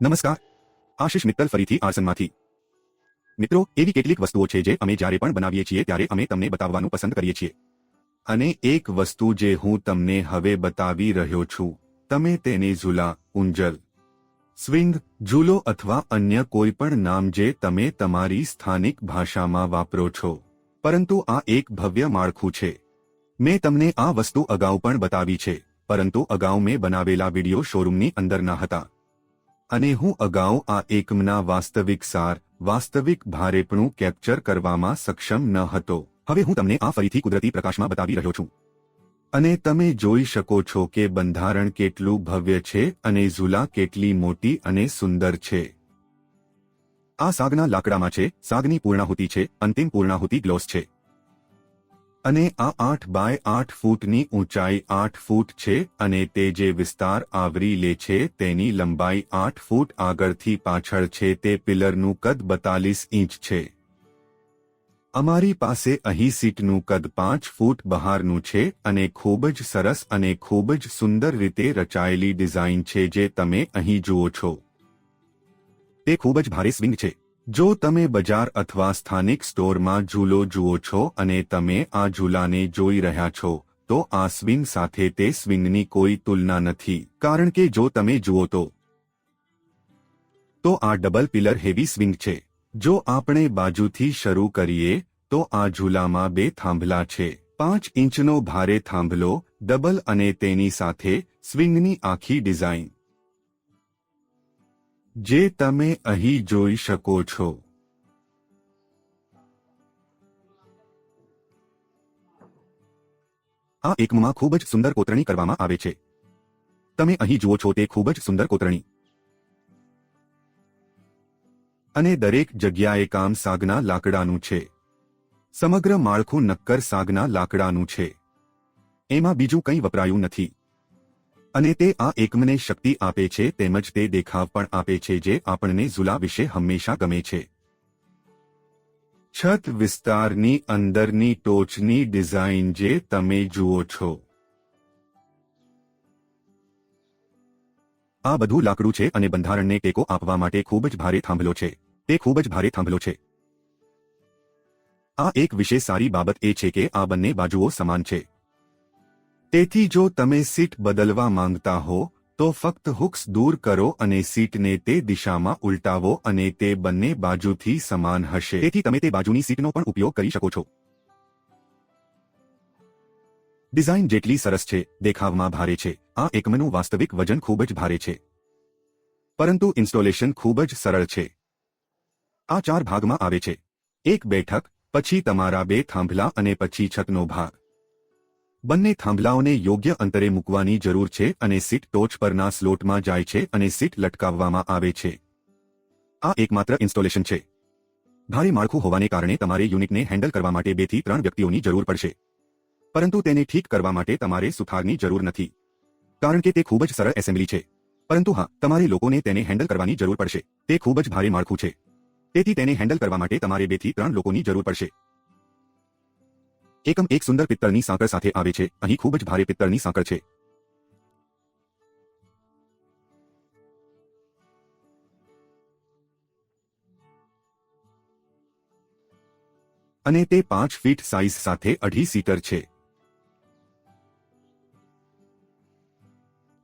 નમસ્કાર. આશિષ મિત્તલ ફરીથી આસનમાંથી. મિત્રો, એવી કેટલીક વસ્તુઓ છે જે અમે જ્યારે પણ બનાવીએ છીએ ત્યારે અમે તમને બતાવવાનું પસંદ કરીએ છીએ. અને એક વસ્તુ જે હું તમને હવે બતાવી રહ્યો છું, તમે તેને ઝૂલા, ઉંજલ, સ્વિંગ, ઝૂલો અથવા અન્ય કોઈ પણ નામ જે તમે તમારી સ્થાનિક ભાષામાં વાપરો છો. પરંતુ આ એક ભવ્ય માળખું છે. મેં તમને આ વસ્તુ અગાઉ પણ બતાવી છે, પરંતુ અગાઉ મેં બનાવેલા વીડિયો શોરૂમની અંદર ના હતા. અને હું અગાઉ આ એકમના વાસ્તવિક સાર, વાસ્તવિક ભારેપણું કેપ્ચર કરવામાં સક્ષમ ન હતો. હવે હું તમને આ ફરીથી કુદરતી પ્રકાશમાં બતાવી રહ્યો છું. અને તમે જોઈ શકો છો કે બંધારણ કેટલું ભવ્ય છે અને ઝૂલા કેટલી મોટી અને સુંદર છે. આ સાગના લાકડામાં છે, સાગની પૂર્ણાહુતિ છે, અંતિમ પૂર્ણાહુતિ ગ્લોસ છે. અને આ આઠ બાય આઠ ફૂટની ઊંચાઈ આઠ ફૂટ છે અને તે જે વિસ્તાર આવરી લે છે તેની લંબાઈ આઠ ફૂટ આગળથી પાછળ છે તે પિલરનું કદ બતાલીસ ઇંચ છે. અમારી પાસે અહીં સીટનું કદ પાંચ ફૂટ બહારનું છે અને ખૂબ જ સરસ અને ખૂબ જ સુંદર રીતે રચાયેલી ડિઝાઇન છે જે તમે અહીં જુઓ છો. તે ખૂબ જ ભારે સ્વિંગ છે. જો તમે બજાર અથવા સ્થાનિક સ્ટોરમાં ઝૂલો જુઓ છો અને તમે આ ઝૂલાને જોઈ રહ્યા છો, તો આ સ્વિંગ સાથે તે સ્વિંગની કોઈ તુલના નથી. કારણ કે જો તમે જુઓ તો તો આ ડબલ પિલર હેવી સ્વિંગ છે. જો આપણે બાજુથી શરૂ કરીએ, તો આ ઝૂલામાં બે થાંભલા છે. પાંચ ઇંચનો ભારે થાંભલો, ડબલ અને તેની સાથે સ્વિંગની આખી ડિઝાઇન. જે તમે અહીં જોઈ શકો છો. આ એકમમાં ખૂબ જ સુંદર કોતરણી કરવામાં આવે છે. તમે અહીં જુઓ છો તે ખૂબ જ સુંદર કોતરણી. અને દરેક જગ્યાએ કામ સાગના લાકડાનું છે. સમગ્ર માળખું નક્કર સાગના લાકડાનું છે. એમાં બીજું કંઈ વપરાયું નથી. અને તે આ એકમને શક્તિ આપે છે તેમજ તે દેખાવ પણ આપે છે જે આપણને ઝુલા વિશે હંમેશા ગમે છે. છત વિસ્તારની અંદરની ટોચની ડિઝાઇન જે તમે જુઓ છો. આ બધું લાકડું છે અને બંધારણને ટેકો આપવા માટે ખૂબ જ ભારે થાંભલો છે. તે ખૂબ જ ભારે થાંભલો છે. આ એક વિશે સારી બાબત એ છે કે આ બંને બાજુઓ સમાન છે. તેથી જો તમે સીટ બદલવા માંગતા હો, તો ફક્ત હુક્સ દૂર કરો અને સીટને તે દિશામાં ઉલટાવો અને તે બંને બાજુથી સમાન હશે. તેથી તમે તે બાજુની સીટનો પણ ઉપયોગ કરી શકો છો. ડિઝાઇન જેટલી સરસ છે, દેખાવમાં ભારે છે. આ એકમનું વાસ્તવિક વજન ખૂબ જ ભારે છે. પરંતુ ઇન્સ્ટોલેશન ખૂબ જ સરળ છે. આ ચાર ભાગમાં આવે છે. એક બેઠક, પછી તમારા બે થાંભલા અને પછી છતનો ભાગ. બંને થાંભલાઓને યોગ્ય અંતરે મૂકવાની જરૂર છે અને સીટ ટોચ પરના સ્લોટમાં જાય છે અને સીટ લટકાવવામાં આવે છે. આ એકમાત્ર ઇન્સ્ટોલેશન છે. ભારે માળખું હોવાને કારણે તમારે યુનિટને હેન્ડલ કરવા માટે બેથી ત્રણ વ્યક્તિઓની જરૂર પડશે. પરંતુ તેને ઠીક કરવા માટે તમારે સુથારની જરૂર નથી. કારણ કે તે ખૂબ જ સરળ એસેમ્બલી છે. પરંતુ હા, તમારે લોકોને તેને હેન્ડલ કરવાની જરૂર પડશે. તે ખૂબ જ ભારે માળખું છે. તેથી તેને હેન્ડલ કરવા માટે તમારે બેથી ત્રણ લોકોની જરૂર પડશે. એકમ એક સુંદર પિત્તળની સાંકળ સાથે આવે છે. અહીં ખૂબ જ ભારે પિત્તળની સાંકળ છે. અને તે પાંચ ફીટ સાઇઝ સાથે અઢી સીટર છે.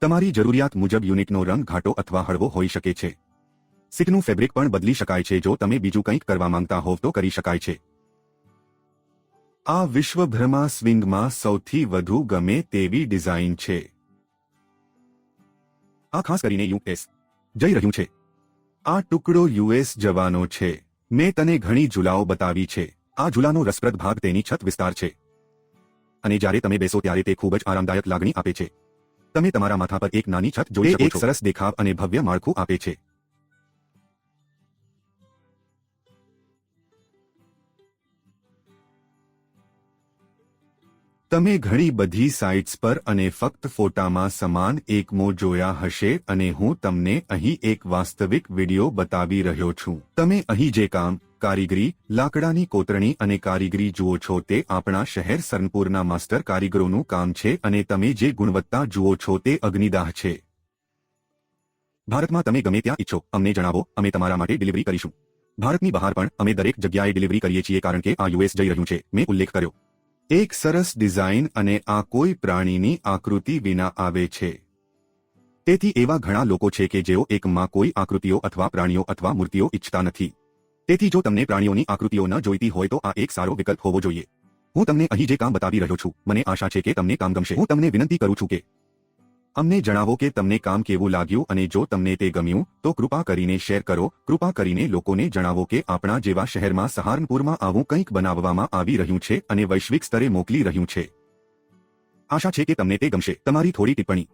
તમારી જરૂરિયાત મુજબ યુનિટનો રંગ ઘાટો અથવા હળવો હોઈ શકે છે. સીટનું ફેબ્રિક પણ બદલી શકાય છે. જો તમે બીજું કંઈક કરવા માંગતા હોવ તો કરી શકાય છે. આ વિશ્વભરમાં સ્વિંગમાં સૌથી વધુ ગમે તેવી ડિઝાઇન છે. આ ખાસ કરીને યુએસ જઈ રહ્યું છે. આ ટુકડો યુએસ જવાનો છે. મેં તને ઘણી ઝુલાઓ બતાવી છે. આ ઝુલાનો રસપ્રદ ભાગ તેની છત વિસ્તાર છે. અને જ્યારે તમે બેસો ત્યારે તે ખૂબ જ આરામદાયક લાગણી આપે છે. તમે તમારા માથા પર એક નાની છત જોઈ એક સરસ દેખાવ અને ભવ્ય માળખું આપે છે. તમે ઘણી બધી સાઇટ્સ પર અને ફક્ત ફોટામાં સમાન એકમો જોયા હશે અને હું તમને અહીં એક વાસ્તવિક વિડિયો બતાવી રહ્યો છું. તમે અહીં જે કામ, કારીગરી, લાકડાની કોતરણી અને કારીગરી જુઓ છો તે આપણા શહેર સરનપુરના માસ્ટર કારીગરોનું કામ છે અને તમે જે ગુણવત્તા જુઓ છો તે અગ્નિદાહ છે. ભારતમાં તમે ગમે ત્યાં ઈચ્છો, અમને જણાવો, અમે તમારા માટે ડિલિવરી કરીશું. ભારતની બહાર પણ અમે દરેક જગ્યાએ ડિલિવરી કરીએ છીએ કારણ કે આ યુએસ જઈ રહ્યું છે, મેં ઉલ્લેખ કર્યો. એક સરસ ડિઝાઇન અને આ કોઈ પ્રાણીની આકૃતિ વિના આવે છે. તેથી એવા ઘણા લોકો છે કે જેઓ એકમાં કોઈ આકૃતિઓ અથવા પ્રાણીઓ અથવા મૂર્તિઓ ઇચ્છતા નથી. તેથી જો તમને પ્રાણીઓની આકૃતિઓ ન જોઈતી હોય તો આ એક સારો વિકલ્પ હોવો જોઈએ. હું તમને અહીં જે કામ બતાવી રહ્યો છું, મને આશા છે કે તમને કામ ગમશે. હું તમને વિનંતી કરું છું કે અમને જણાવો કે તમને કામ કેવું લાગ્યું અને જો તમને તે ગમ્યું, તો કૃપા કરીને શેર કરો. કૃપા કરીને લોકોને જણાવો કે આપણા જેવા શહેરમાં સહારનપુરમાં આવું કંઈક બનાવવામાં આવી રહ્યું છે અને વૈશ્વિક સ્તરે મોકલી રહ્યું છે. આશા છે કે તમને તે ગમશે. તમારી થોડી ટિપ્પણી.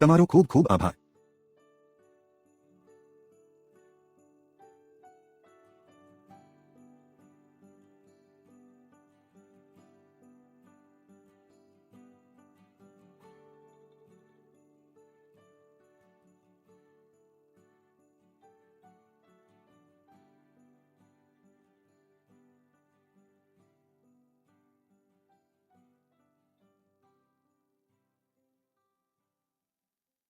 તમારો ખૂબ ખૂબ આભાર.